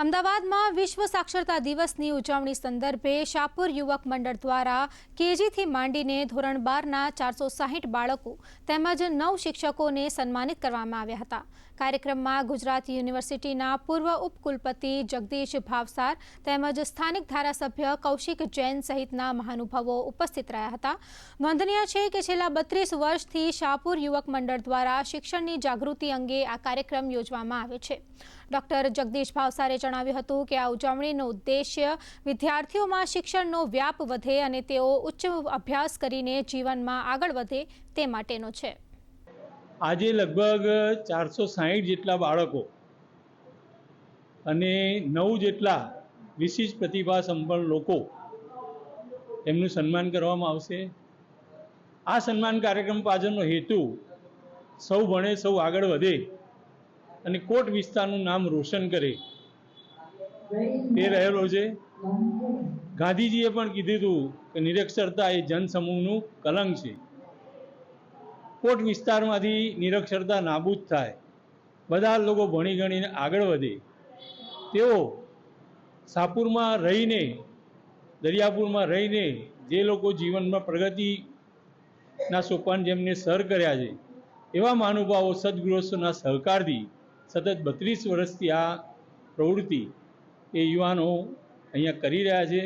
અમદાવાદમાં વિશ્વ સાક્ષરતા દિવસની ઉજવણી સંદર્ભે શાહપુર યુવક મંડળ દ્વારા કેજીથી માંડીને ધોરણ બારના ચારસો સાહીઠ બાળકો તેમજ નવ શિક્ષકોને સન્માનિત કરવામાં આવ્યા હતા. કાર્યક્રમમાં ગુજરાત યુનિવર્સિટીના પૂર્વ ઉપકુલપતિ જગદીશ ભાવસાર તેમજ સ્થાનિક ધારાસભ્ય કૌશિક જૈન સહિતના મહાનુભાવો ઉપસ્થિત રહ્યા હતા. નોંધનીય છે કે છેલ્લા બત્રીસ વર્ષથી શાહપુર યુવક મંડળ દ્વારા શિક્ષણની જાગૃતિ અંગે આ કાર્યક્રમ યોજવામાં આવે છે. ડોક્ટર જગદીશ ભાવસારે જણાવ્યું હતું કે આ ઉજવણીનો ઉદ્દેશ્ય વિદ્યાર્થીઓમાં શિક્ષણનો વ્યાપ વધે અને તેઓ ઉચ્ચ અભ્યાસ કરીને જીવનમાં આગળ વધે તે માટેનો છે. આજે લગભગ ચારસો સાહીઠ જેટલા બાળકો અને નવ જેટલા વિશિષ્ટ પ્રતિભા સંપન્ન લોકો એમનું સન્માન કરવામાં આવશે. આ સન્માન કાર્યક્રમ પાછળનો હેતુ સૌ ભણે સૌ આગળ વધે અને કોટ વિસ્તારનું નામ રોશન કરે. તે રહેલો છે. ગાંધીજીએ પણ કીધું હતું કે નિરક્ષરતા એ જનસમૂહનું કલંક છે. કોટ વિસ્તારમાંથી નિરક્ષરતા નાબૂદ થાય. બધા લોકો ભણી ગણીને આગળ વધે. તેઓ સાપુરમાં રહીને, દરિયાપુરમાં રહીને જે લોકો જીવનમાં પ્રગતિના સોપાન જેમને સર કર્યા છે, એવા મહાનુભાવો સદગૃહસ્થોના સહકારથી સતત બત્રીસ વર્ષથી આ પ્રવૃત્તિ એ યુવાનો અહીંયા કરી રહ્યા છે.